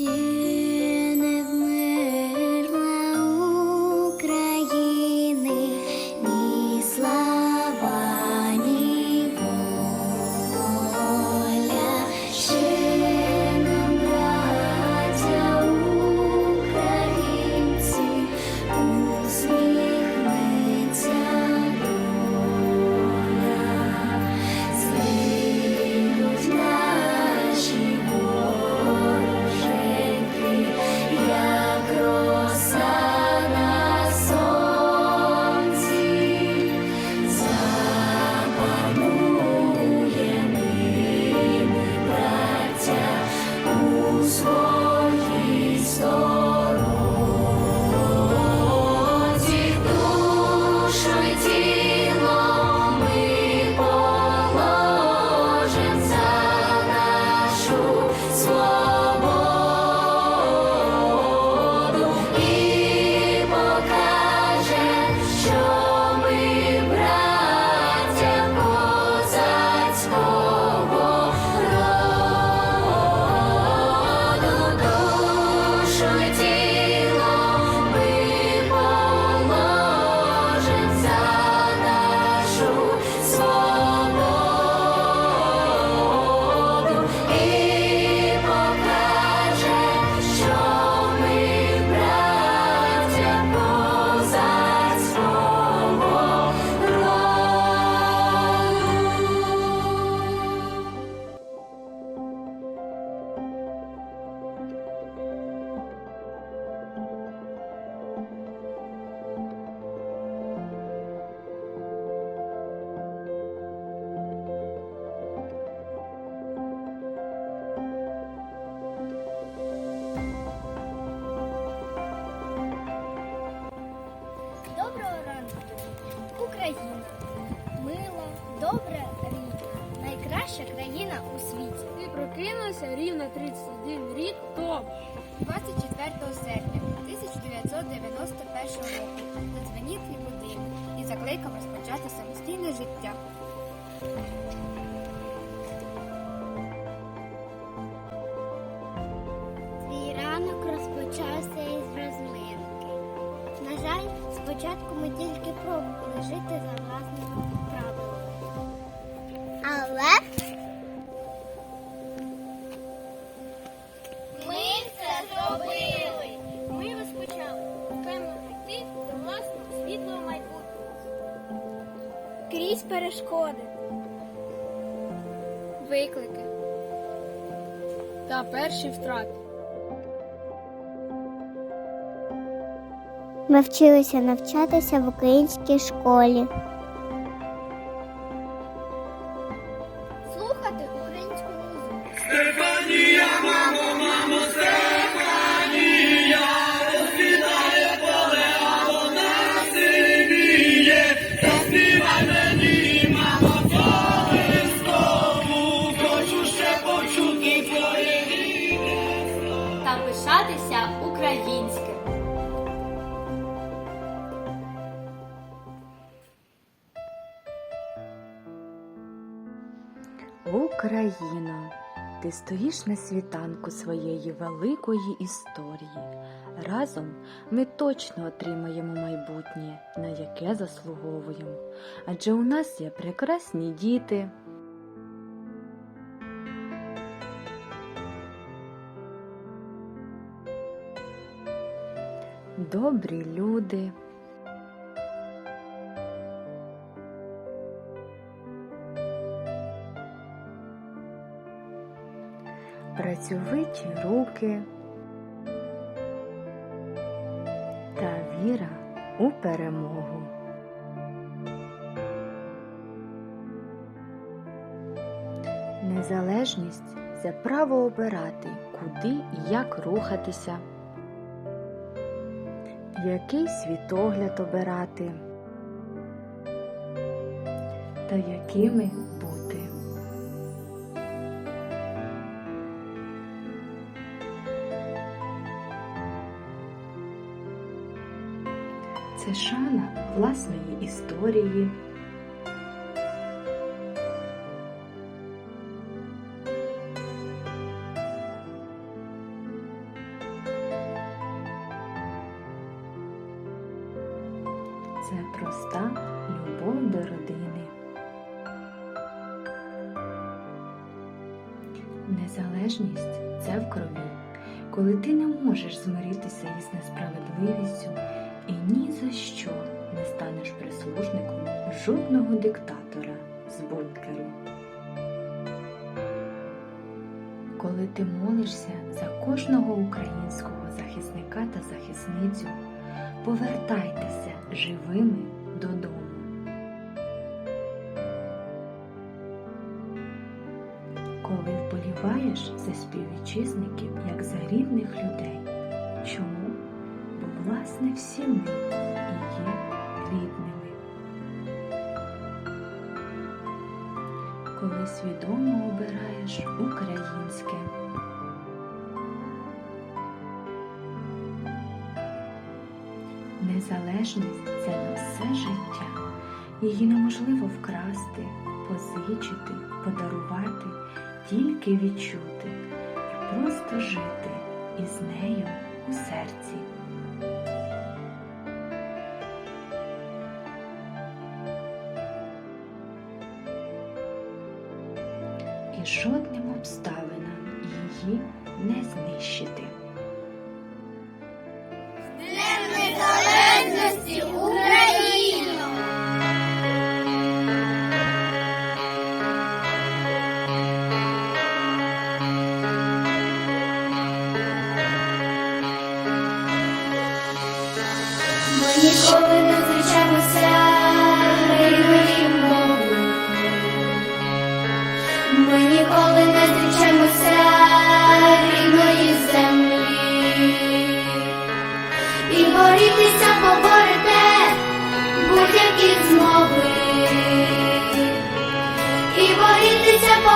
you. перешкоди, виклики та перші втрати. Ми вчилися навчатися в українській школі. Україна, ти стоїш на світанку своєї великої історії. Разом ми точно отримаємо майбутнє, на яке заслуговуємо. Адже у нас є прекрасні діти. Добрі люди. працьовиті руки та віра у перемогу. Незалежність це право обирати, куди і як рухатися, який світогляд обирати та якими це шана власної історії. Це проста любов до родини. Незалежність це в крові, коли ти не можеш змиритися із несправедливістю ні за що не станеш прислужником жодного диктатора з бункеру. Коли ти молишся за кожного українського захисника та захисницю, повертайтеся живими додому. Коли вболіваєш за співвітчизників, як за рідних людей. Чому? Власне всі ми і є рідними. Коли свідомо обираєш українське. Незалежність це на все життя. Її неможливо вкрасти, позичити, подарувати, тільки відчути і просто жити із нею у серці. І жодним обставинам її не знищити. Ніколи не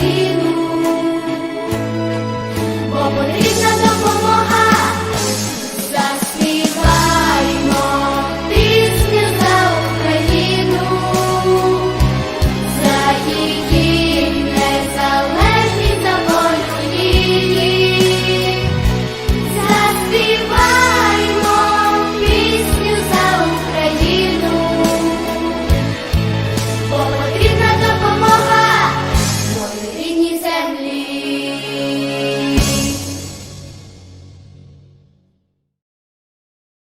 He